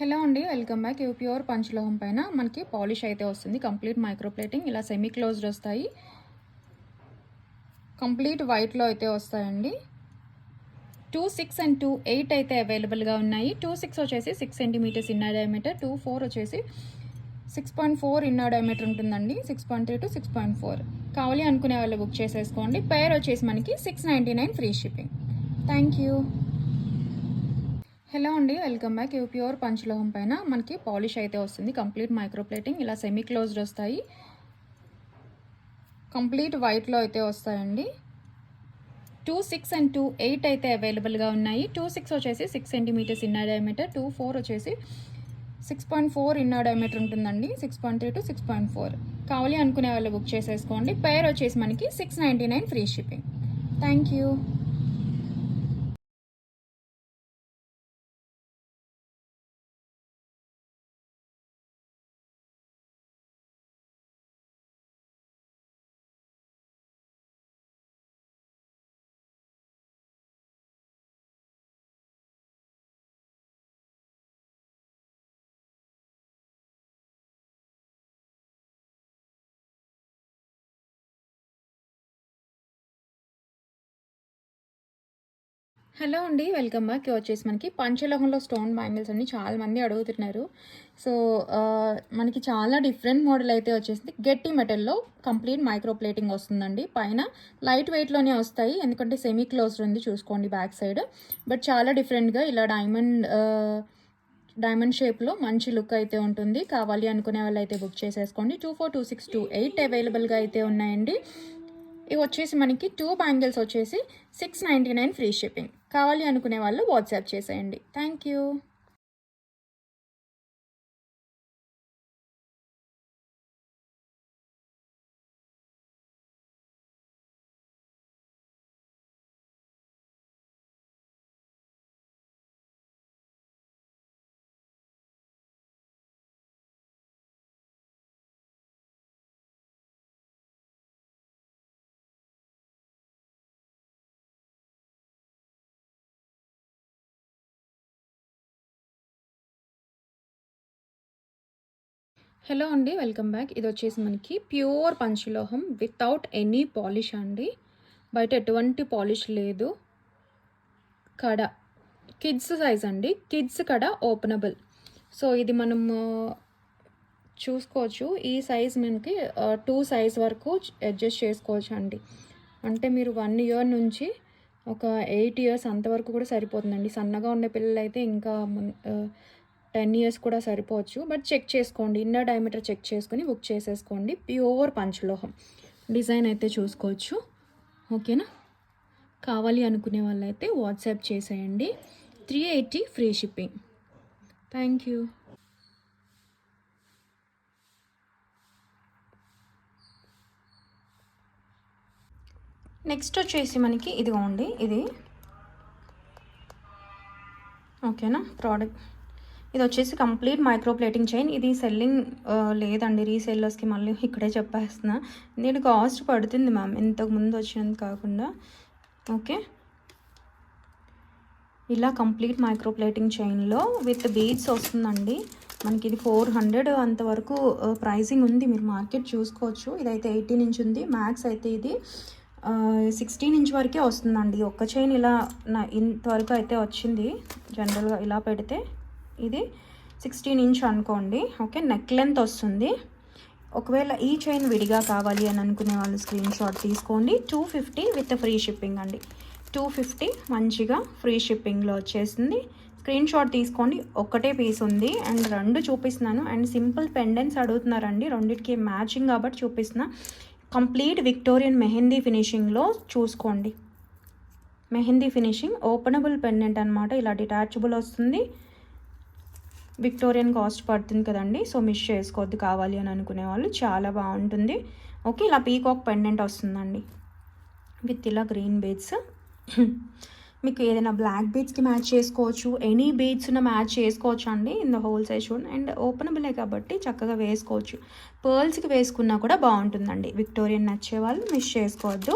Hello అండి welcome back. ఇవి pure పంచలోహం పైన మనకి పాలిష్ అయితే వస్తుంది. కంప్లీట్ మైక్రోప్లేటింగ్ ఇలా సెమీ క్లోజ్డ్ వస్తాయి. కంప్లీట్ వైట్లో అయితే వస్తాయండి. Two six and two eight అయితే అవైలబుల్గా ఉన్నాయి. టూ సిక్స్ వచ్చేసి six centimetres inner diameter two four వచ్చేసి six point four inner diameter ఉంటుందండి. Six point three to six point four. కావాలి అనుకునే వాళ్ళు బుక్ చేసేసుకోండి. పేర్ వచ్చేసి మనకి six ninety nine free shipping. Thank you. Hello అండి వెల్కమ్ బ్యాక్. ఇవి ప్యూర్ పంచలోహం పైన మనకి పాలిష్ అయితే వస్తుంది. కంప్లీట్ మైక్రోప్లేటింగ్ ఇలా సెమీ క్లోజ్డ్ వస్తాయి. కంప్లీట్ వైట్లో అయితే వస్తాయండి. Two six and two eight అయితే అవైలబుల్గా ఉన్నాయి. టూ సిక్స్ వచ్చేసి six centimetres inner diameter two four వచ్చేసి six point four inner diameter ఉంటుందండి. Six point three to six point four. కావాలి అనుకునే వాళ్ళు బుక్ చేసేసుకోండి. పేర్ వచ్చేసి మనకి six ninety nine free shipping. Thank you. Hello అండి వెల్కమ్ బ్యాక్. వచ్చేసి మనకి పంచలోహంలో స్టోన్ బ్యాంగిల్స్ అన్ని చాలామంది అడుగుతున్నారు. సో మనకి చాలా డిఫరెంట్ మోడల్ అయితే వచ్చేసింది. గట్టి మెటల్లో కంప్లీట్ మైక్రో ప్లేటింగ్ వస్తుందండి. పైన లైట్ వెయిట్లోనే వస్తాయి. ఎందుకంటే సెమీ క్లోజ్డ్ ఉంది చూసుకోండి బ్యాక్ సైడ్. బట్ చాలా డిఫరెంట్గా ఇలా డైమండ్ డైమండ్ షేప్లో మంచి లుక్ అయితే ఉంటుంది. కావాలి అనుకునే వాళ్ళు అయితే బుక్ చేసేసుకోండి. Two four two six two eight అవైలబుల్గా అయితే ఉన్నాయండి. ఇవి వచ్చేసి మనకి టూ బ్యాంగిల్స్ వచ్చేసి six ninety nine free shipping కావాలి అనుకునే వాళ్ళు వాట్సాప్ చేసేయండి. థ్యాంక్ యూ హలో అండి వెల్కమ్ బ్యాక్. ఇది వచ్చేసి మనకి ప్యూర్ పంచలోహం వితౌట్ ఎనీ పాలిష్ అండి. బయట ఎటువంటి పాలిష్ లేదు. కడ కిడ్స్ సైజ్ అండి. కిడ్స్ కడ ఓపెనబుల్. సో ఇది మనం చూసుకోవచ్చు. ఈ సైజ్ మనకి టూ సైజ్ వరకు అడ్జస్ట్ చేసుకోవచ్చు అండి. అంటే మీరు వన్ ఇయర్ నుంచి ఒక ఎయిట్ ఇయర్స్ అంతవరకు కూడా సరిపోతుందండి. సన్నగా ఉండే పిల్లలు అయితే ఇంకా టెన్ ఇయర్స్ కూడా సరిపోవచ్చు. బట్ చెక్ చేసుకోండి. ఇన్నర్ డయామీటర్ చెక్ చేసుకొని బుక్ చేసేసుకోండి. ప్యూర్ పంచలోహం. డిజైన్ అయితే చూసుకోవచ్చు. ఓకేనా? కావాలి అనుకునే వాళ్ళైతే వాట్సాప్ చేసేయండి. Three eighty free shipping. Thank you. Next వచ్చేసి మనకి ఇదిగోండి. ఇది ఓకేనా? ప్రోడక్ట్. ఇది వచ్చేసి కంప్లీట్ మైక్రో ప్లేటింగ్ చైన్. ఇది సెల్లింగ్ లేదండి రీసెల్లర్స్కి మళ్ళీ ఇక్కడే చెప్పేస్తున్నా. దీని కాస్ట్ పడుతుంది మ్యామ్ ఇంతకు ముందు వచ్చినందుకు కాకుండా. ఓకే. ఇలా కంప్లీట్ మైక్రో ప్లేటింగ్ చైన్లో విత్ బీడ్స్ వస్తుందండి. మనకి ఇది ఫోర్ హండ్రెడ్ అంతవరకు ప్రైసింగ్ ఉంది. మీరు మార్కెట్ చూసుకోవచ్చు. ఇదైతే ఎయిటీన్ ఇంచ్ ఉంది. మ్యాక్స్ అయితే ఇది సిక్స్టీన్ ఇంచ్ వరకే వస్తుందండి. ఒక్క చైన్ ఇలా ఇంతవరకు అయితే వచ్చింది. జనరల్గా ఇలా పెడితే ఇది సిక్స్టీన్ ఇంచ్ అనుకోండి. ఓకే నెక్ లెంత్ వస్తుంది. ఒకవేళ ఈ చైన్ విడిగా కావాలి అని అనుకునే వాళ్ళు స్క్రీన్ షాట్ తీసుకోండి. Two fifty with free shipping అండి. టూ ఫిఫ్టీ మంచిగా ఫ్రీ షిప్పింగ్లో వచ్చేసింది. స్క్రీన్ షాట్ తీసుకోండి. ఒక్కటే పీస్ ఉంది. అండ్ రెండు చూపిస్తున్నాను. అండ్ సింపుల్ పెండెన్స్ అడుగుతున్నారండి. రెండింటికి మ్యాచింగ్ కాబట్టి చూపిస్తున్నా. కంప్లీట్ విక్టోరియన్ మెహందీ ఫినిషింగ్లో చూసుకోండి. మెహందీ ఫినిషింగ్ ఓపెనబుల్ పెండెంట్ అనమాట ఇలా డిటాచబుల్ వస్తుంది. విక్టోరియన్ కాస్ట్ పడుతుంది కదండి. సో మిస్ చేసుకోవద్దు కావాలి అని అనుకునే వాళ్ళు. చాలా బాగుంటుంది. ఓకే ఇలా పీకాక్ పెండెంట్ వస్తుందండి. విత్ ఇలా గ్రీన్ బీడ్స్ మీకు ఏదైనా బ్లాక్ బీడ్స్కి మ్యాచ్ చేసుకోవచ్చు. ఎనీ బీడ్స్ ఉన్న మ్యాచ్ చేసుకోవచ్చు అండి. In the whole session and ఓపెనబులే కాబట్టి చక్కగా వేసుకోవచ్చు. పర్ల్స్కి వేసుకున్నా కూడా బాగుంటుందండి. విక్టోరియన్ నచ్చే వాళ్ళు మిస్ చేసుకోవద్దు.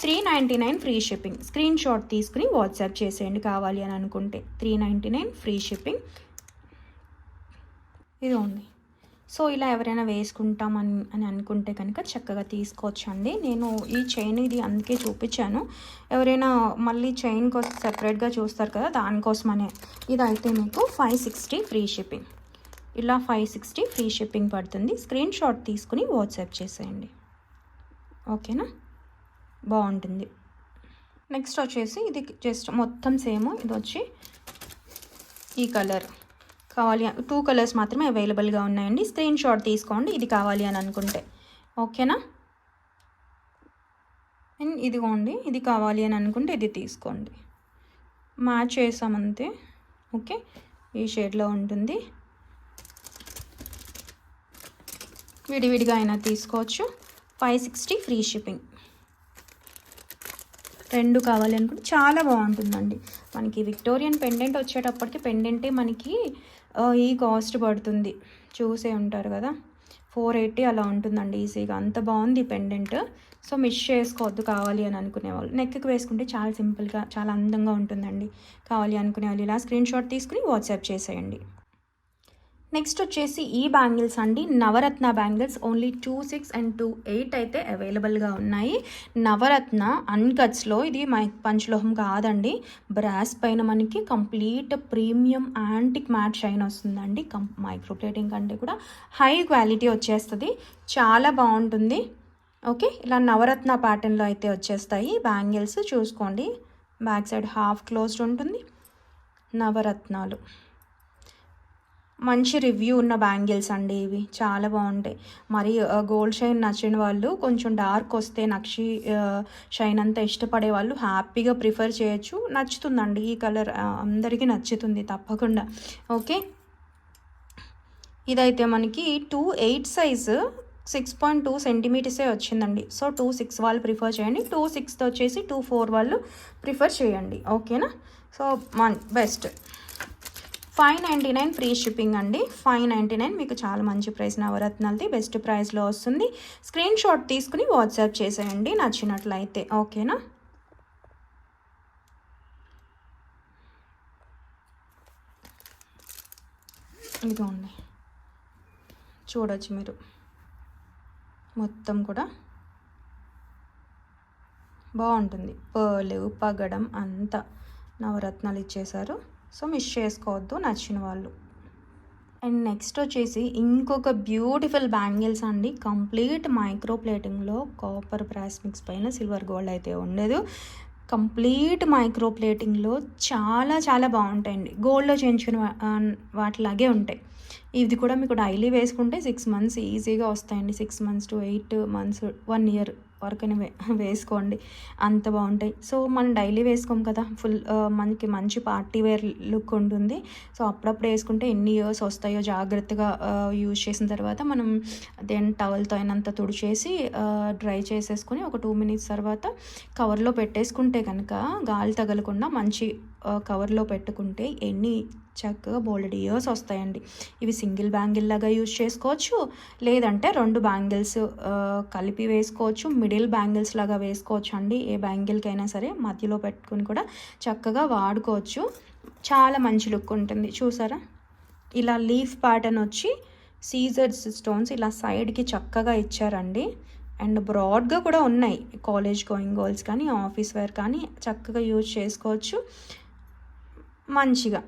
Three ninety nine free shipping screen shot తీసుకుని వాట్సాప్ చేసేయండి కావాలి అని అనుకుంటే. Three ninety nine free shipping ఇది ఉంది. సో ఇలా ఎవరైనా వేసుకుంటామని అని అనుకుంటే కనుక చక్కగా తీసుకోవచ్చండి. నేను ఈ చైన్ ఇది అందుకే చూపించాను. ఎవరైనా మళ్ళీ చైన్ కోసం సెపరేట్గా చూస్తారు కదా దానికోసమనే. ఇది అయితే మీకు ఫైవ్ సిక్స్టీ ఫ్రీ షిప్పింగ్ ఇలా ఫైవ్ సిక్స్టీ ఫ్రీ షిప్పింగ్ పడుతుంది. స్క్రీన్ షాట్ తీసుకుని వాట్సాప్ చేసేయండి. ఓకేనా? బాగుంటుంది. నెక్స్ట్ వచ్చేసి ఇది జస్ట్ మొత్తం సేమ్ ఇది వచ్చి ఈ కలర్ కావాలి టూ కలర్స్ మాత్రమే అవైలబుల్గా ఉన్నాయండి. స్క్రీన్ షాట్ తీసుకోండి. ఇది కావాలి అని అనుకుంటే. ఓకేనా అండ్ ఇదిగోండి. ఇది కావాలి అని అనుకుంటే ఇది తీసుకోండి. మ్యాచ్ చేసామంతే ఓకే ఈ షేడ్లో ఉంటుంది. విడివిడిగా అయినా తీసుకోవచ్చు. ఫైవ్ సిక్స్టీ ఫ్రీ షిప్పింగ్ రెండు కావాలి అనుకుంటే చాలా బాగుంటుందండి. మనకి విక్టోరియన్ పెండెంట్ వచ్చేటప్పటికి పెండెంటే మనకి ఈ కాస్ట్ పడుతుంది. చూసే ఉంటారు కదా. ఫోర్ ఎయిటీ అలా ఉంటుందండి ఈజీగా. అంత బాగుంది పెండెంట్. సో మిస్ చేసుకోవద్దు కావాలి అని అనుకునే వాళ్ళు నెక్కి వేసుకుంటే చాలా సింపుల్గా చాలా అందంగా ఉంటుందండి. కావాలి అనుకునే వాళ్ళు ఇలా స్క్రీన్ షాట్ తీసుకుని వాట్సాప్ చేసేయండి. నెక్స్ట్ వచ్చేసి ఈ బ్యాంగిల్స్ అండి. నవరత్న bangles only two six and two eight అయితే అవైలబుల్గా ఉన్నాయి. నవరత్న అన్కట్స్లో ఇది మై పంచలోహం కాదండి. బ్రాస్ పైన మనకి complete premium antique matte shine వస్తుందండి. కం మైక్రోప్లేటింగ్ కంటే కూడా హై క్వాలిటీ వచ్చేస్తుంది. చాలా బాగుంటుంది. ఓకే ఇలా నవరత్న ప్యాటర్న్లో అయితే వచ్చేస్తాయి బ్యాంగిల్స్. చూసుకోండి. బ్యాక్ సైడ్ హాఫ్ క్లోజ్డ్ ఉంటుంది. నవరత్నాలు. మంచి రివ్యూ ఉన్న బ్యాంగిల్స్ అండి ఇవి. చాలా బాగుంటాయి. మరి గోల్డ్ షైన్ నచ్చిన వాళ్ళు కొంచెం డార్క్ వస్తే నక్షి షైన్ అంతా ఇష్టపడే వాళ్ళు హ్యాపీగా ప్రిఫర్ చేయొచ్చు. నచ్చుతుందండి ఈ కలర్ అందరికీ నచ్చుతుంది తప్పకుండా. ఓకే? ఇదైతే మనకి two eight size six point two సెంటీమీటర్సే వచ్చిందండి. సో టూ సిక్స్ వాళ్ళు ప్రిఫర్ చేయండి. టూ సిక్స్తో వచ్చేసి టూ ఫోర్ వాళ్ళు ప్రిఫర్ చేయండి. ఓకేనా? So Mann best five ninety nine free shipping అండి. ఫైవ్ నైంటీ నైన్ మీకు చాలా మంచి ప్రైస్ నవరత్నాలది బెస్ట్ ప్రైస్లో వస్తుంది. స్క్రీన్ షాట్ తీసుకుని వాట్సాప్ చేసేయండి నచ్చినట్లయితే. ఓకేనా? ఇదిగోండి. చూడొచ్చు మీరు. మొత్తం కూడా బాగుంటుంది. పర్లు పగడం అంతా నవరత్నాలు ఇచ్చేశారు. సో మిస్ చేసుకోవద్దు నచ్చిన వాళ్ళు. అండ్ నెక్స్ట్ వచ్చేసి ఇంకొక బ్యూటిఫుల్ బ్యాంగిల్స్ అండి. కంప్లీట్ మైక్రో ప్లేటింగ్లో కాపర్ బ్రాస్ మిక్స్ పైన సిల్వర్ గోల్డ్ అయితే ఉండదు. కంప్లీట్ మైక్రో ప్లేటింగ్లో చాలా చాలా బాగుంటాయండి. గోల్డ్లో చేయించుకున్న వాటిలాగే ఉంటాయి. ఇది కూడా మీకు డైలీ వేసుకుంటే సిక్స్ మంత్స్ ఈజీగా వస్తాయండి. Six months to eight months one year వరకునే వే వేసుకోండి. అంత బాగుంటాయి. సో మనం డైలీ వేసుకోం కదా. ఫుల్ మనకి మంచి పార్టీ వేర్ లుక్ ఉంటుంది. సో అప్పుడప్పుడు వేసుకుంటే ఎన్ని ఇయర్స్ వస్తాయో జాగ్రత్తగా యూజ్ చేసిన తర్వాత మనం దెన్ టవల్తో అయినంత తుడిచేసి డ్రై చేసేసుకుని ఒక టూ మినిట్స్ తర్వాత కవర్లో పెట్టేసుకుంటే కనుక గాలి తగలకుండా మంచి కవర్లో పెట్టుకుంటే ఎన్ని చక్కగా బోల్డ్ ఇయర్స్ వస్తాయండి. ఇవి సింగిల్ బ్యాంగిల్ లాగా యూజ్ చేసుకోవచ్చు. లేదంటే రెండు బ్యాంగిల్స్ కలిపి వేసుకోవచ్చు. మిడిల్ బ్యాంగిల్స్ లాగా వేసుకోవచ్చు అండి ఏ బ్యాంగిల్కైనా సరే మధ్యలో పెట్టుకుని కూడా చక్కగా వాడుకోవచ్చు. చాలా మంచి లుక్ ఉంటుంది. చూసారా? ఇలా లీఫ్ ప్యాటర్న్ వచ్చి సీజర్స్ స్టోన్స్ ఇలా సైడ్కి చక్కగా ఇచ్చారండి. అండ్ బ్రాడ్గా కూడా ఉన్నాయి. కాలేజ్ గోయింగ్ గోల్స్ కానీ ఆఫీస్ వేర్ కానీ చక్కగా యూజ్ చేసుకోవచ్చు. మంచిగా.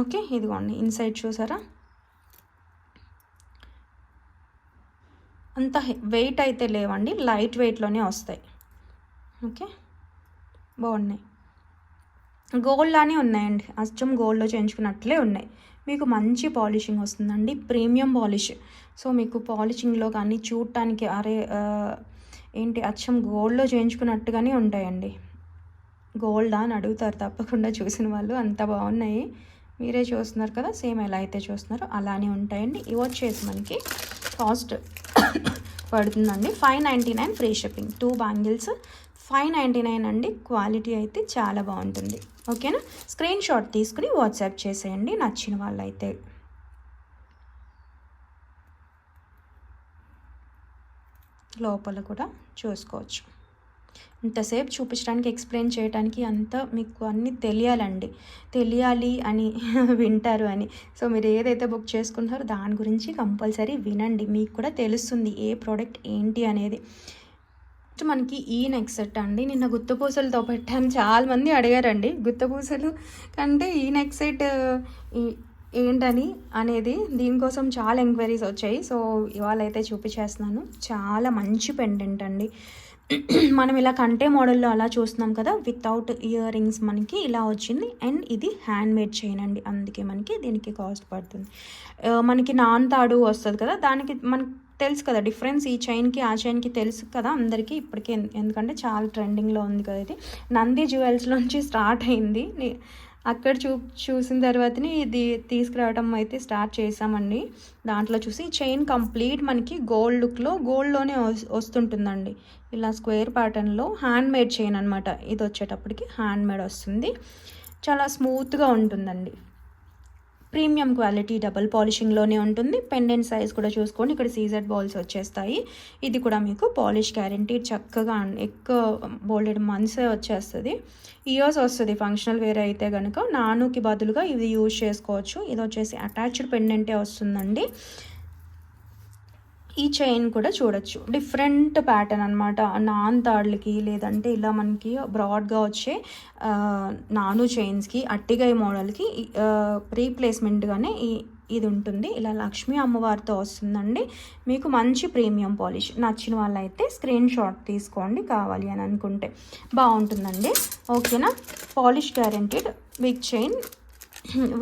ఓకే? ఇదిగోండి. ఇన్సైడ్ చూసారా? అంత వెయిట్ అయితే లేవండి. లైట్ వెయిట్లోనే వస్తాయి. ఓకే? బాగున్నాయి. గోల్డ్ లానే ఉన్నాయండి. అచ్చం గోల్డ్లో చేయించుకున్నట్లే ఉన్నాయి. మీకు మంచి పాలిషింగ్ వస్తుందండి. ప్రీమియం పాలిష్ సో మీకు పాలిషింగ్లో కానీ చూడటానికి అరే ఏంటి అచ్చం గోల్డ్లో చేయించుకున్నట్టుగానే ఉంటాయండి. గోల్డా అని అడుగుతారు తప్పకుండా చూసిన వాళ్ళు. అంత బాగున్నాయి. మీరే చూస్తున్నారు కదా సేమ్ ఎలా అయితే చూస్తున్నారో అలానే ఉంటాయండి. ఇవి వచ్చేసి మనకి కాస్ట్ పడుతుందండి. Five ninety nine free shipping two bangles five ninety nine అండి. క్వాలిటీ అయితే చాలా బాగుంటుంది. ఓకేనా స్క్రీన్ షాట్ తీసుకుని వాట్సాప్ చేసేయండి. నచ్చిన వాళ్ళైతే. లోపల కూడా చూసుకోవచ్చు. ఇంతసేపు చూపించడానికి ఎక్స్ప్లెయిన్ చేయడానికి అంత మీకు అన్నీ తెలియాలండి. తెలియాలి అని వింటారు అని. సో మీరు ఏదైతే బుక్ చేసుకుంటారో దాని గురించి కంపల్సరీ వినండి. మీకు కూడా తెలుస్తుంది ఏ ప్రోడక్ట్ ఏంటి అనేది. నెక్స్ట్ మనకి ఈ నెక్ సెట్ అండి. నిన్న గుత్తపూసలతో పెట్టాను. చాలామంది అడిగారండి. గుత్తపూసలు కంటే ఈ నెక్ సెట్ ఏంటని అనేది దీనికోసం చాలా ఎంక్వైరీస్ వచ్చాయి. సో ఇవాళ అయితే చూపించేస్తున్నాను. చాలా మంచి పెండెంట్ అండి. మనం ఇలా కంటే మోడల్లో అలా చూస్తున్నాం కదా వితౌట్ ఇయర్ రింగ్స్ మనకి ఇలా వచ్చింది. అండ్ ఇది హ్యాండ్ మేడ్ చైన్ అండి. అందుకే మనకి దీనికి కాస్ట్ పడుతుంది. మనకి నాన్ తాడు వస్తుంది కదా దానికి మనకి తెలుసు కదా డిఫరెన్స్ ఈ చైన్కి ఆ చైన్కి తెలుసు కదా అందరికీ ఇప్పటికే. ఎందుకంటే చాలా ట్రెండింగ్లో ఉంది కదా ఇది. నంది జ్యువెల్స్లోంచి స్టార్ట్ అయింది. అక్కడ చూ చూసిన తర్వాతనే ఇది తీసుకురావడం అయితే స్టార్ట్ చేసామండి దాంట్లో చూసి చైన్ కంప్లీట్ మనకి గోల్డ్ లుక్లో గోల్డ్లోనే వస్తుంటుందండి. ఇలా స్క్వేర్ ప్యాటర్న్లో హ్యాండ్ మేడ్ చైన్ అనమాట ఇది వచ్చేటప్పటికి హ్యాండ్ మేడ్ వస్తుంది. చాలా స్మూత్గా ఉంటుందండి. ప్రీమియం క్వాలిటీ డబల్ పాలిషింగ్లోనే ఉంటుంది. పెండెంట్ సైజ్ కూడా చూసుకోండి. ఇక్కడ సీజెడ్ బాల్స్ వచ్చేస్తాయి. ఇది కూడా మీకు పాలిష్ గ్యారంటీ చక్కగా ఎక్కువ బోల్డెడ్ మంత్స్ వచ్చేస్తుంది. ఇయర్స్ వస్తుంది. ఫంక్షనల్ వేర్ అయితే కనుక నానుకి బదులుగా ఇది యూజ్ చేసుకోవచ్చు. ఇది వచ్చేసి అటాచ్డ్ పెండెంటే వస్తుందండి. ఈ చైన్ కూడా చూడొచ్చు. డిఫరెంట్ ప్యాటర్న్ అనమాట నాన్ తాడ్లకి లేదంటే ఇలా మనకి బ్రాడ్గా వచ్చే నాను చైన్స్కి అట్టిగాయ మోడల్కి రీప్లేస్మెంట్గానే ఈ ఇది ఉంటుంది. ఇలా లక్ష్మీ అమ్మవారితో వస్తుందండి. మీకు మంచి ప్రీమియం పాలిష్. నచ్చిన వాళ్ళైతే స్క్రీన్ షాట్ తీసుకోండి కావాలి అని అనుకుంటే. బాగుంటుందండి. ఓకేనా? Polish guaranteed big chain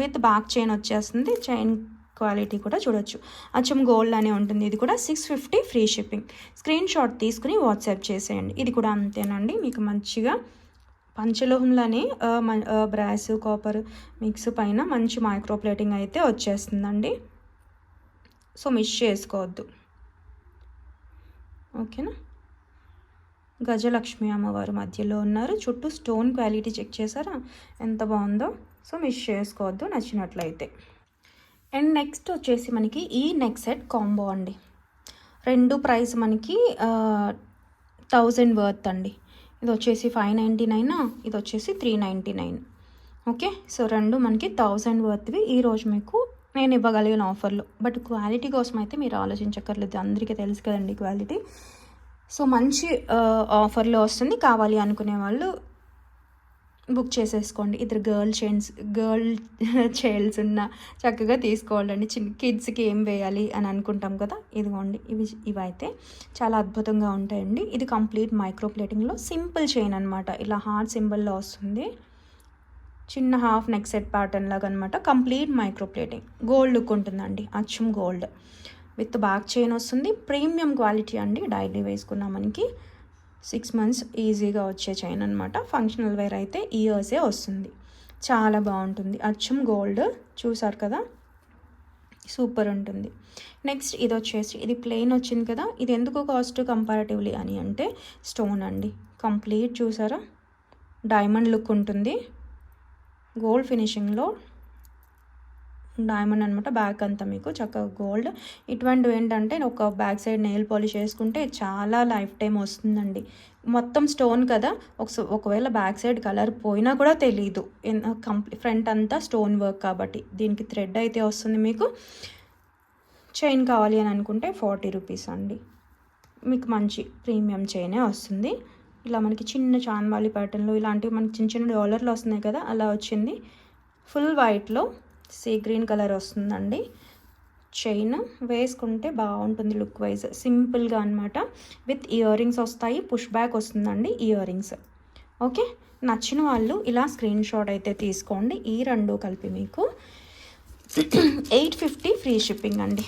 with back chain వచ్చేస్తుంది. చైన్ క్వాలిటీ కూడా చూడొచ్చు. అచ్చం గోల్డ్ అనే ఉంటుంది. ఇది కూడా six fifty free shipping screen shot తీసుకుని వాట్సాప్ చేసేయండి. ఇది కూడా అంతేనండి. మీకు మంచిగా పంచలోహంలోనే బ్రాస్ కాపర్ మిక్స్ పైన మంచి మైక్రో ప్లేటింగ్ అయితే వచ్చేస్తుందండి. సో మిస్ చేసుకోవద్దు. ఓకేనా గజలక్ష్మి అమ్మవారు మధ్యలో ఉన్నారు. చుట్టూ స్టోన్ క్వాలిటీ చెక్ చేశారా? ఎంత బాగుందో. సో మిస్ చేసుకోవద్దు. నచ్చినట్లయితే. అండ్ నెక్స్ట్ వచ్చేసి మనకి ఈ నెక్ సెట్ కాంబో అండి. రెండు ప్రైస్ మనకి థౌజండ్ వర్త్ అండి. ఇది వచ్చేసి ఫైవ్ నైంటీ నైన్ ఇది వచ్చేసి three ninety nine. Okay? So రెండు మనకి థౌజండ్ వర్త్వి. ఈరోజు మీకు నేను ఇవ్వగలిగిన ఆఫర్లు. బట్ క్వాలిటీ కోసం అయితే మీరు ఆలోచించక్కర్లేదు. అందరికీ తెలుసు కదండి క్వాలిటీ. సో మంచి ఆఫర్లో వస్తుంది. కావాలి అనుకునే వాళ్ళు బుక్ చేసేసుకోండి. ఇద్దరు గర్ల్ చైన్స్ గర్ల్ చైల్డ్స్ ఉన్న చక్కగా తీసుకోవాలండి. చిన్న కిడ్స్కి ఏం వేయాలి అని అనుకుంటాం కదా? ఇదిగోండి. ఇవి ఇవైతే చాలా అద్భుతంగా ఉంటాయండి. ఇది కంప్లీట్ మైక్రో ప్లేటింగ్లో సింపుల్ చైన్ అనమాట ఇలా హార్ట్ సింబల్లో వస్తుంది. చిన్న హాఫ్ నెక్ సెట్ ప్యాటర్న్ లాగా అనమాట complete micro plating. Gold look ఉంటుందండి. అచ్చం గోల్డ్. విత్ బ్యాక్ చైన్ వస్తుంది. ప్రీమియం క్వాలిటీ అండి. డైలీ వేసుకున్న మనకి. సిక్స్ మంత్స్ ఈజీగా వచ్చే చైన్ అనమాట ఫంక్షనల్ వేర్ అయితే ఇయర్సే వస్తుంది. చాలా బాగుంటుంది. అచ్చం గోల్డ్ చూసారు కదా? సూపర్ ఉంటుంది. నెక్స్ట్ ఇది వచ్చేసి ఇది ప్లెయిన్ వచ్చింది కదా? ఇది ఎందుకు కాస్ట్ కంపారిటివ్లీ అని అంటే స్టోన్ అండి. కంప్లీట్ చూసారా? డైమండ్ లుక్ ఉంటుంది. గోల్డ్ ఫినిషింగ్లో డైమండ్ అనమాట బ్యాక్ అంతా మీకు. చక్కగా గోల్డ్ ఇటువంటివి ఏంటంటే ఒక బ్యాక్ సైడ్ నెయిల్ పాలిష్ వేసుకుంటే చాలా లైఫ్ టైం వస్తుందండి. మొత్తం స్టోన్ కదా. ఒక ఒకవేళ బ్యాక్ సైడ్ కలర్ పోయినా కూడా తెలియదు కంప్లీ ఫ్రంట్ అంతా స్టోన్ వర్క్ కాబట్టి. దీనికి థ్రెడ్ అయితే వస్తుంది మీకు. చైన్ కావాలి అని అనుకుంటే ఫార్టీ రూపీస్ అండి. మీకు మంచి ప్రీమియం చైనే వస్తుంది. ఇలా మనకి చిన్న చాన్వాలి ప్యాటర్న్లు ఇలాంటివి మనకి చిన్న చిన్న డాలర్లు వస్తున్నాయి కదా అలా వచ్చింది. ఫుల్ వైట్లో సీ గ్రీన్ కలర్ వస్తుందండి. చైన్ వేసుకుంటే బాగుంటుంది లుక్ వైజ్. సింపుల్గా అనమాట విత్ ఇయర్ రింగ్స్ వస్తాయి. పుష్ బ్యాక్ వస్తుందండి ఇయర్ రింగ్స్. ఓకే? నచ్చిన వాళ్ళు ఇలా స్క్రీన్ షాట్ అయితే తీసుకోండి. ఈ రెండు కలిపి మీకు ఎయిట్ ఫిఫ్టీ ఫ్రీ షిప్పింగ్ అండి.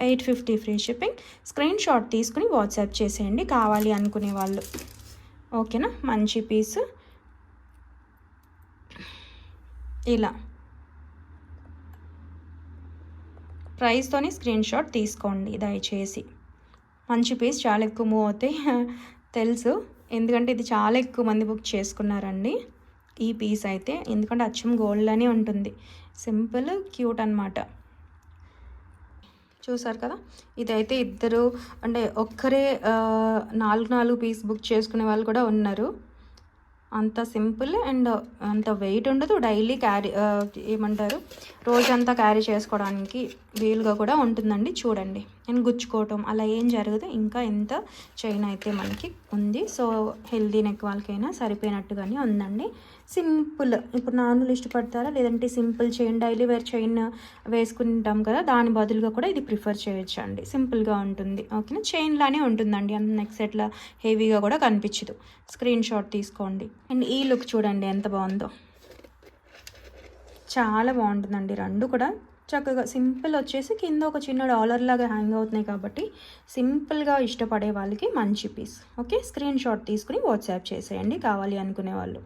Eight fifty free shipping. Screen shot తీసుకుని వాట్సాప్ చేసేయండి. కావాలి అనుకునే వాళ్ళు. ఓకేనా? మంచి పీస్. ఇలా. ప్రైస్తోని స్క్రీన్ షాట్ తీసుకోండి దయచేసి. మంచి పీస్ చాలా ఎక్కువ మూవ్ అవుతాయి తెలుసు. ఎందుకంటే ఇది చాలా ఎక్కువ మంది బుక్ చేసుకున్నారండి. ఈ పీస్ అయితే. ఎందుకంటే అచ్చం గోల్డ్ అని ఉంటుంది. సింపుల్ క్యూట్ అనమాట చూసారు కదా? ఇదైతే ఇద్దరు అంటే ఒక్కరే నాలుగు నాలుగు పీస్ బుక్ చేసుకునే వాళ్ళు కూడా ఉన్నారు. అంత సింపుల్ అండ్ అంత వెయిట్ ఉండదు. డైలీ క్యారీ ఏమంటారు? రోజంతా క్యారీ చేసుకోవడానికి వీలుగా కూడా ఉంటుందండి. చూడండి. అండ్ గుచ్చుకోవటం అలా ఏం జరగదు. ఇంకా ఎంత చైన్ అయితే మనకి ఉంది. సో హెల్దీ నెక్ వాళ్ళకైనా సరిపోయినట్టుగానే ఉందండి. సింపుల్ ఇప్పుడు నార్మల్ ఇష్టపడతారా లేదంటే simple chain daily wear chain వేసుకుంటాం కదా దాని బదులుగా కూడా ఇది ప్రిఫర్ చేయొచ్చు అండి సింపుల్గా ఉంటుంది. ఓకేనా? చైన్లానే ఉంటుందండి. అంత నెక్ సెట్లా హెవీగా కూడా కనిపించదు. స్క్రీన్ షాట్ తీసుకోండి. అండ్ ఈ లుక్ చూడండి ఎంత బాగుందో. చాలా బాగుంటుందండి. రెండు కూడా చక్కగా సింపుల్ వచ్చేసి కింద ఒక చిన్న డాలర్ లాగా హ్యాంగ్ అవుతున్నాయి కాబట్టి సింపుల్గా ఇష్టపడే వాళ్ళకి మంచి పీస్. ఓకే? స్క్రీన్ షాట్ తీసుకుని వాట్సాప్ చేసేయండి కావాలి అనుకునే వాళ్ళు.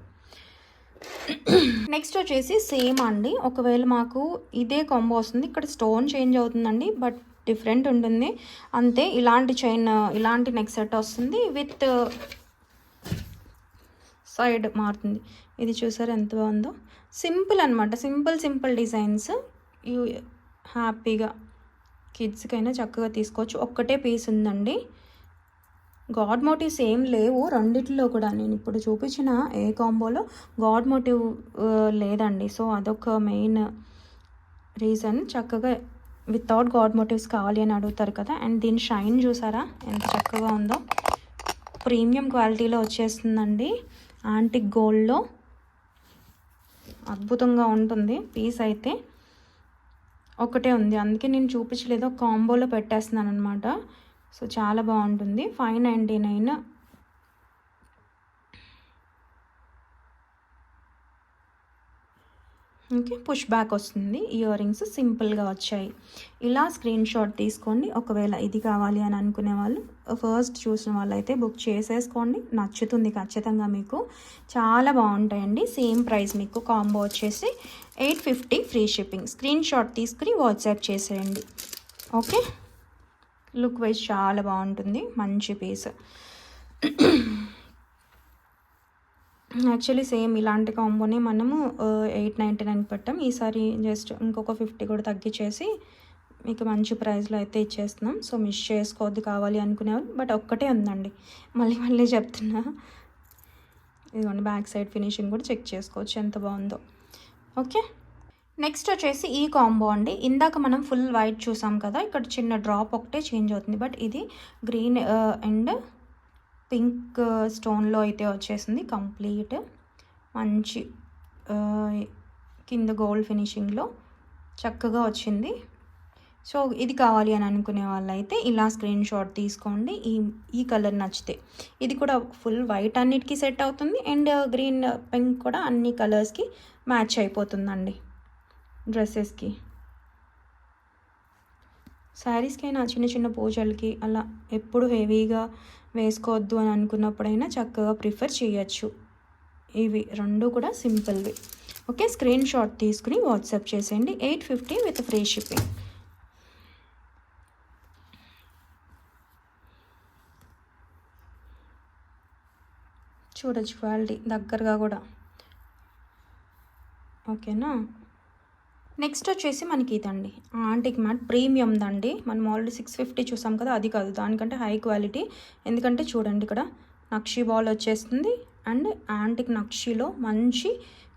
నెక్స్ట్ వచ్చేసి సేమ్ అండి. ఒకవేళ మాకు ఇదే కాంబో వస్తుంది. ఇక్కడ స్టోన్ చేంజ్ అవుతుందండి బట్ డిఫరెంట్ ఉంటుంది. అంతే ఇలాంటి చైన్ ఇలాంటి నెక్ సెట్ వస్తుంది. విత్ సైడ్ మారుతుంది. ఇది చూసారు ఎంత బాగుందో? సింపుల్ అనమాట సింపుల్ సింపుల్ డిజైన్స్. హ్యాపీగా. కిడ్స్కైనా చక్కగా తీసుకోవచ్చు. ఒక్కటే పీస్ ఉందండి. గాడ్ మోటివ్స్ ఏం లేవు. రెండిట్లో కూడా నేను ఇప్పుడు చూపించిన ఏ కాంబోలో గాడ్ మోటివ్ లేదండి. సో అదొక మెయిన్ రీజన్. చక్కగా వితౌట్ గాడ్ మోటివ్స్ కావాలి అని అడుగుతారు కదా. అండ్ దీని షైన్ చూసారా? ఎంత చక్కగా ఉందో. ప్రీమియం క్వాలిటీలో వచ్చేస్తుందండి. యాంటిక్ గోల్డ్లో. అద్భుతంగా ఉంటుంది పీస్ అయితే. ఒకటే ఉంది. అందుకే నేను చూపించలేదు. కాంబోలో పెట్టేస్తున్నాను అనమాట సో చాలా బాగుంటుంది. Five ninety nine. Okay push back వస్తుంది. ఇయర్ రింగ్స్ సింపుల్గా వచ్చాయి. ఇలా స్క్రీన్ షాట్ తీసుకోండి. ఒకవేళ ఇది కావాలి అని అనుకునే వాళ్ళు ఫస్ట్ చూసిన వాళ్ళైతే బుక్ చేసేసుకోండి. నచ్చుతుంది ఖచ్చితంగా మీకు. చాలా బాగుంటాయండి. సేమ్ ప్రైస్ మీకు కాంబో వచ్చేసి eight fifty free shipping. Screen shot తీసుకుని వాట్సాప్ చేసేయండి. ఓకే? లుక్ వైజ్ చాలా బాగుంటుంది. మంచి పీస్. యాక్చువల్లీ సేమ్ ఇలాంటి కాంబోనే మనము ఎయిట్ నైంటీ నైన్ పెట్టాం. ఈసారి జస్ట్ ఇంకొక ఫిఫ్టీ కూడా తగ్గించేసి మీకు మంచి ప్రైస్లో అయితే ఇచ్చేస్తున్నాం. సో మిస్ చేసుకోవద్దు కావాలి అనుకునేవాళ్ళు. బట్ ఒక్కటే ఉందండి. మళ్ళీ మళ్ళీ చెప్తున్నా. ఇదిగోండి బ్యాక్ సైడ్ ఫినిషింగ్ కూడా చెక్ చేసుకోవచ్చు. ఎంత బాగుందో. ఓకే? నెక్స్ట్ వచ్చేసి ఈ కాంబో అండి. ఇందాక మనం ఫుల్ వైట్ చూసాం కదా ఇక్కడ చిన్న డ్రాప్ ఒకటే చేంజ్ అవుతుంది. బట్ ఇది గ్రీన్ అండ్ పింక్ స్టోన్లో అయితే వచ్చేసింది కంప్లీట్. మంచి కింద గోల్డ్ ఫినిషింగ్లో చక్కగా వచ్చింది. సో ఇది కావాలి అని అనుకునే వాళ్ళైతే ఇలా స్క్రీన్ షాట్ తీసుకోండి. ఈ ఈ కలర్ నచ్చితే. ఇది కూడా ఫుల్ వైట్ అన్నిటికీ సెట్ అవుతుంది. And uh, green pink uh, కూడా అన్ని కలర్స్కి మ్యాచ్ అయిపోతుందండి. డ్రెస్సెస్కి శారీస్కైనా చిన్న చిన్న పూజలకి అలా ఎప్పుడు హెవీగా వేసుకోవద్దు అని అనుకున్నప్పుడైనా చక్కగా ప్రిఫర్ చేయొచ్చు. ఇవి రెండు కూడా సింపుల్వి ఓకే స్క్రీన్ షాట్ తీసుకుని వాట్సాప్ చేసేయండి. Eight fifty with free shipping చూడొచ్చు క్వాలిటీ దగ్గరగా కూడా. ఓకేనా? నెక్స్ట్ వచ్చేసి మనకి ఇదండి ఆంటిక్ మ్యాట్ ప్రీమియం దండి. మనం ఆల్రెడీ సిక్స్ ఫిఫ్టీ చూసాం కదా అది కాదు. దానికంటే హై క్వాలిటీ ఎందుకంటే చూడండి ఇక్కడ నక్షి బాల్ వచ్చేస్తుంది అండ్ యాంటిక్ నక్షిలో మంచి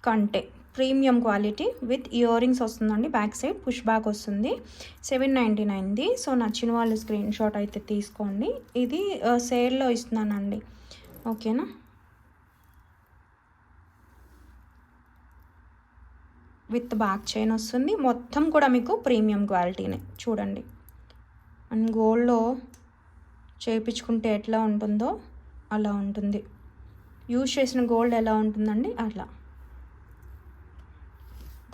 కంటే premium quality with earrings వస్తుందండి. బ్యాక్ సైడ్ పుష్ బ్యాక్ వస్తుంది. సెవెన్ నైంటీ నైన్ది సో నచ్చిన వాళ్ళు స్క్రీన్ షాట్ అయితే తీసుకోండి. ఇది సేల్లో ఇస్తున్నానండి. ఓకేనా? విత్ బ్యాక్ చైన్ వస్తుంది. మొత్తం కూడా మీకు ప్రీమియం క్వాలిటీనే. చూడండి. అండ్ గోల్డ్లో చేయించుకుంటే ఎట్లా ఉంటుందో అలా ఉంటుంది. యూజ్ చేసిన గోల్డ్ ఎలా ఉంటుందండి? అట్లా.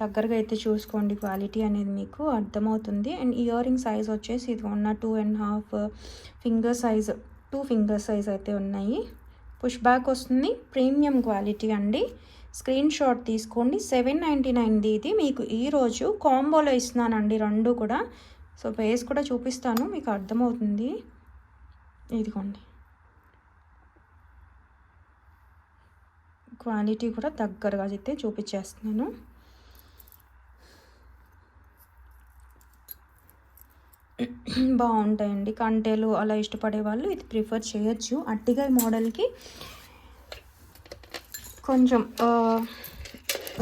దగ్గరగా అయితే చూసుకోండి. క్వాలిటీ అనేది మీకు అర్థమవుతుంది. అండ్ ఇయర్ రింగ్ సైజ్ వచ్చేసి ఇది ఉన్న two and half finger size two finger size అయితే ఉన్నాయి. పుష్ బ్యాక్ వస్తుంది. ప్రీమియం క్వాలిటీ అండి. స్క్రీన్ షాట్ తీసుకోండి. సెవెన్ నైంటీ నైన్ది ఇది మీకు ఈరోజు కాంబోలో ఇస్తున్నానండి రెండు కూడా. సో పేస్ కూడా చూపిస్తాను. మీకు అర్థమవుతుంది. ఇదిగోండి. క్వాలిటీ కూడా దగ్గరగా అయితే చూపించేస్తున్నాను. బాగుంటాయండి. కంటేలు అలా ఇష్టపడే వాళ్ళు ఇది ప్రిఫర్ చేయొచ్చు. అట్టిగా మోడల్కి కొంచెం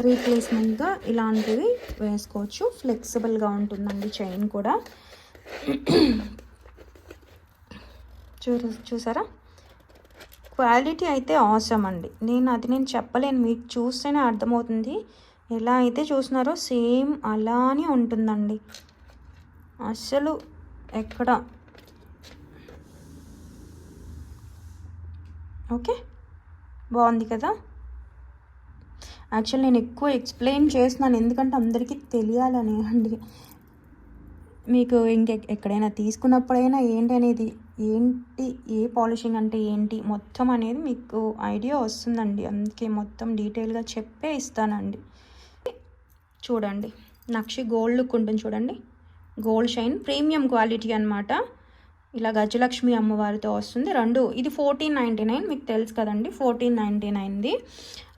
రీప్లేస్మెంట్గా ఇలాంటివి వేసుకోవచ్చు. ఫ్లెక్సిబుల్గా ఉంటుందండి చైన్ కూడా. చూ చూసారా? క్వాలిటీ అయితే అవసరం అండి. నేను అది నేను చెప్పలేను. మీకు చూస్తేనే అర్థమవుతుంది. ఎలా అయితే చూస్తున్నారో సేమ్ అలానే ఉంటుందండి. అస్సలు ఎక్కడ? ఓకే బాగుంది కదా? యాక్చువల్ నేను ఎక్కువ ఎక్స్ప్లెయిన్ చేస్తున్నాను ఎందుకంటే అందరికీ తెలియాలని అండి. మీకు ఇంకె ఎక్కడైనా తీసుకున్నప్పుడైనా ఏంటి అనేది ఏంటి ఏ పాలిషింగ్ అంటే ఏంటి మొత్తం అనేది మీకు ఐడియా వస్తుందండి. అందుకే మొత్తం డీటెయిల్గా చెప్పే ఇస్తానండి. చూడండి నక్షి గోల్డ్ లుక్ ఉంటుంది చూడండి. గోల్డ్ షైన్ ప్రీమియం క్వాలిటీ అనమాట ఇలా గజలక్ష్మి అమ్మవారితో వస్తుంది. రెండు ఇది ఫోర్టీన్ నైంటీ నైన్ మీకు తెలుసు కదండి ఫోర్టీన్ నైంటీ నైన్ది.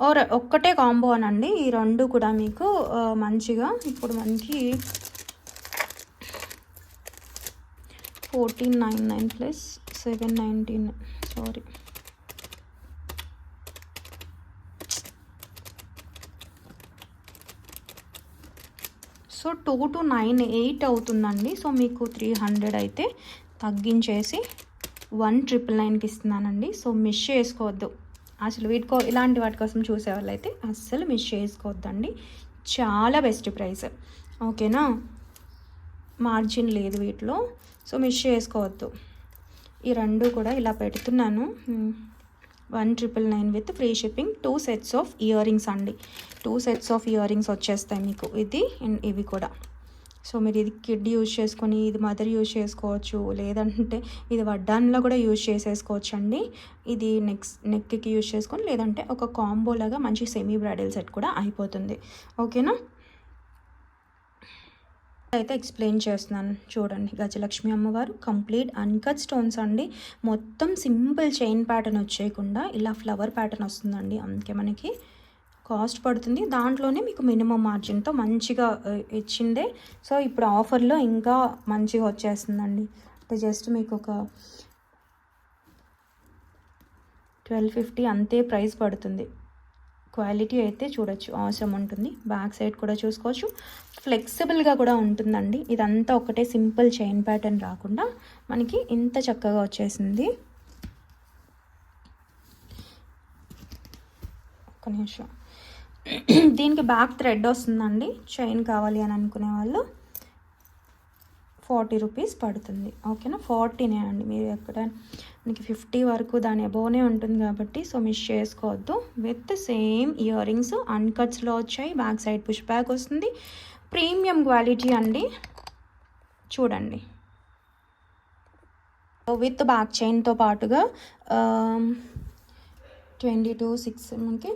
ఓర్ ఒక్కటే కాంబో అనండి. ఈ రెండు కూడా మీకు మంచిగా ఇప్పుడు మనకి fourteen nine nine plus seven nineteen sorry. So two two nine eight అవుతుందండి. సో మీకు త్రీ హండ్రెడ్ అయితే తగ్గించేసి వన్ ట్రిపుల్ నైన్కి ఇస్తున్నానండి. సో మిస్ చేసుకోవద్దు. అసలు వీటికో ఇలాంటి వాటి కోసం చూసే వాళ్ళైతే అస్సలు మిస్ చేసుకోవద్దండి. చాలా బెస్ట్ ప్రైస్. ఓకేనా? మార్జిన్ లేదు వీటిలో. సో మిస్ చేసుకోవద్దు. ఈ రెండు కూడా ఇలా పెడుతున్నాను. One triple nine with free shipping two sets of earrings అండి. Two sets of ear rings వచ్చేస్తాయి మీకు. ఇది అండ్ ఇవి కూడా. సో మీరు ఇది కిడ్ యూజ్ చేసుకొని ఇది మదర్ యూజ్ చేసుకోవచ్చు లేదంటే ఇది వడ్డాన్లో కూడా యూజ్ చేసేసుకోవచ్చు అండి ఇది నెక్స్ట్ నెక్కి యూజ్ చేసుకొని లేదంటే ఒక కాంబోలాగా మంచి సెమీ బ్రైడల్ సెట్ కూడా అయిపోతుంది. ఓకేనా? అయితే ఎక్స్ప్లెయిన్ చేస్తున్నాను. చూడండి గజలక్ష్మి అమ్మవారు కంప్లీట్ అన్కట్ స్టోన్స్ అండి. మొత్తం సింపుల్ చైన్ ప్యాటర్న్ వచ్చేయకుండా ఇలా ఫ్లవర్ ప్యాటర్న్ వస్తుందండి. అందుకే మనకి కాస్ట్ పడుతుంది. దాంట్లోనే మీకు మినిమం మార్జిన్తో మంచిగా ఇచ్చిందే. సో ఇప్పుడు ఆఫర్లో ఇంకా మంచిగా వచ్చేస్తుందండి. అంటే జస్ట్ మీకు ఒక ట్వెల్వ్ ఫిఫ్టీ అంతే ప్రైస్ పడుతుంది. క్వాలిటీ అయితే చూడొచ్చు అవసరం ఉంటుంది. బ్యాక్ సైడ్ కూడా చూసుకోవచ్చు. ఫ్లెక్సిబుల్గా కూడా ఉంటుందండి. ఇదంతా ఒకటే సింపుల్ చైన్ ప్యాటర్న్ రాకుండా మనకి ఇంత చక్కగా వచ్చేసింది. ఒక నిమిషం. దీనికి బ్యాక్ థ్రెడ్ వస్తుందండి. చైన్ కావాలి అని అనుకునే వాళ్ళు. ఫార్టీ రూపీస్ పడుతుంది. ఓకేనా? ఫార్టీనే అండి. మీరు ఎక్కడ మనకి ఫిఫ్టీ వరకు దాని అబోవ్నే ఉంటుంది కాబట్టి సో మిస్ చేసుకోవద్దు. విత్ సేమ్ ఇయర్ రింగ్స్ అన్కట్స్లో వచ్చాయి. బ్యాక్ సైడ్ పుష్ బ్యాక్ వస్తుంది. ప్రీమియం క్వాలిటీ అండి. చూడండి. విత్ బ్యాక్ చైన్తో పాటుగా ట్వంటీ టూ సిక్స్ మనకి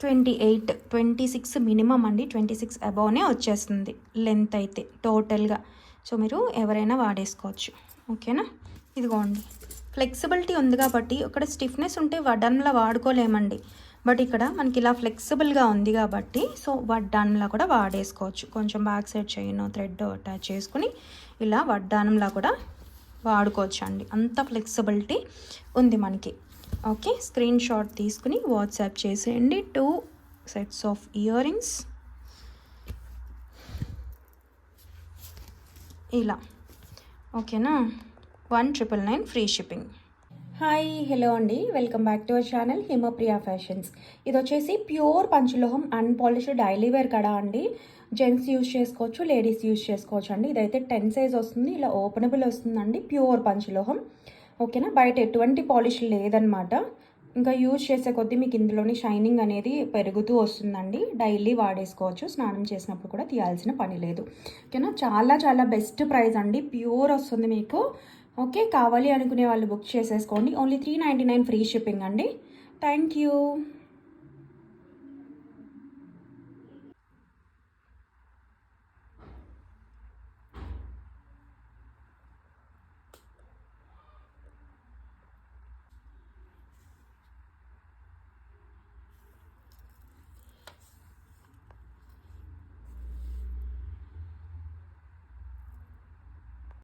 twenty eight twenty six minimum అండి. ట్వంటీ సిక్స్ అబౌనే వచ్చేస్తుంది లెంత్ అయితే టోటల్గా. సో మీరు ఎవరైనా వాడేసుకోవచ్చు. ఓకేనా? ఇదిగోండి. ఫ్లెక్సిబిలిటీ ఉంది కాబట్టి ఇక్కడ స్టిఫ్నెస్ ఉంటే వడ్డన్లా వాడుకోలేమండి. బట్ ఇక్కడ మనకి ఇలా ఫ్లెక్సిబుల్గా ఉంది కాబట్టి సో వడ్డానంలా కూడా వాడేసుకోవచ్చు. కొంచెం back side chain thread attach చేసుకుని ఇలా వడ్డానంలా కూడా వాడుకోవచ్చు అండి అంత ఫ్లెక్సిబిలిటీ ఉంది మనకి. ఓకే స్క్రీన్ షాట్ తీసుకుని వాట్సాప్ చేసేయండి. Two sets of ear rings ఇలా. ఓకేనా? One triple nine free shipping hi hello అండి. Welcome back to our channel Himapriya fashions ఇది వచ్చేసి ప్యూర్ పంచలోహం అన్పాలిష్డ్ డైలీ వేర్ కడా అండి. జెంట్స్ యూజ్ చేసుకోవచ్చు లేడీస్ యూజ్ చేసుకోవచ్చు అండి. ఇదైతే టెన్ సైజ్ వస్తుంది ఇలా ఓపెనబుల్ వస్తుందండి ప్యూర్ పంచలోహం. ఓకేనా? బయట ఎటువంటి పాలిష్ లేదనమాట ఇంకా యూజ్ చేసే కొద్దీ మీకు ఇందులోని షైనింగ్ అనేది పెరుగుతూ వస్తుందండి. డైలీ వాడేసుకోవచ్చు. స్నానం చేసినప్పుడు కూడా తీయాల్సిన పని లేదు. ఓకేనా? చాలా చాలా బెస్ట్ ప్రైస్ అండి. ప్యూర్ వస్తుంది మీకు. ఓకే? కావాలి అనుకునే వాళ్ళు బుక్ చేసేసుకోండి. Only three ninety nine free shipping అండి. Thank you.